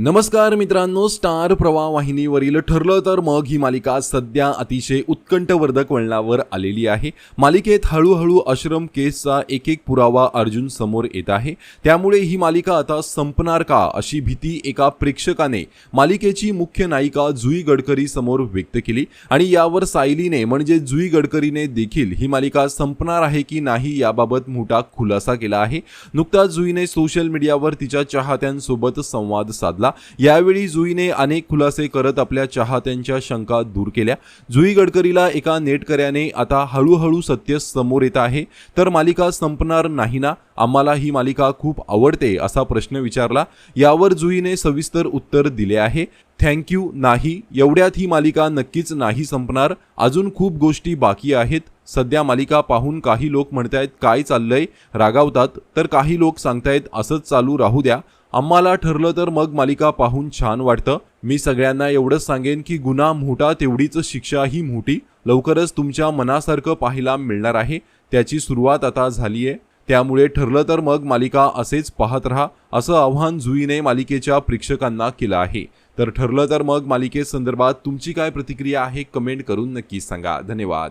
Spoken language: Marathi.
नमस्कार मित्रांनो स्टार प्रवाह वाहिनीवरील ठरलं तर मग ही मालिका सध्या अतिशय उत्कंठवर्धक वळणावर आलेली आहे. मालिकेत हळूहळू आश्रम केसचा एक एक पुरावा अर्जुन समोर येत आहे. त्यामुळे ही मालिका आता संपणार का अशी भीती एका प्रेक्षकाने मालिकेची मुख्य नायिका जुई गडकरी समोर व्यक्त केली. आणि यावर सायलीने म्हणजे जुई गडकरीने देखील ही मालिका संपणार आहे की नाही याबाबत मोठा खुलासा केला आहे. नुकताच जुईने सोशल मीडियावर तिच्या चाहत्यांसोबत संवाद साधला. यावेळी जुईने अनेक खुलासे करत आपल्या चाहत्यांच्या शंका दूर केल्या. जुई गडकरीला एका नेटकऱ्याने आता हळूहळू सत्य समोर येत आहे. तर मालिका संपणार नाही ना? आम्हाला ही मालिका खूप आवडते असा प्रश्न विचारला. यावर जुईने सविस्तर उत्तर दिले आहे. थँक्यू नाही. एवढ्यात ही मालिका नक्कीच नाही संपणार. अजून खूप गोष्टी बाकी आहेत. सध्या मालिका पाहून काही लोक म्हणतायत काय चाललंय? रागावतात. तर काही लोक सांगतायत असंच चालू राहू द्या. आम्हाला ठरलं तर मग मालिका पाहून छान वाटतं. मी सगळ्यांना एवढंच सांगेन की गुन्हा मोठा तेवढीच शिक्षा ही मोठी. लवकरच तुमच्या मनासारखं पाहायला मिळणार आहे. त्याची सुरुवात आता झाली आहे त्यामुळे ठरलं तर मग मालिका असेच पाहत राहा असं आव्हान जुईने मालिकेच्या प्रेक्षकांना केलं आहे. तर ठरलं तर मग मालिकेसंदर्भात तुमची काय प्रतिक्रिया आहे कमेंट करून नक्की सांगा. धन्यवाद.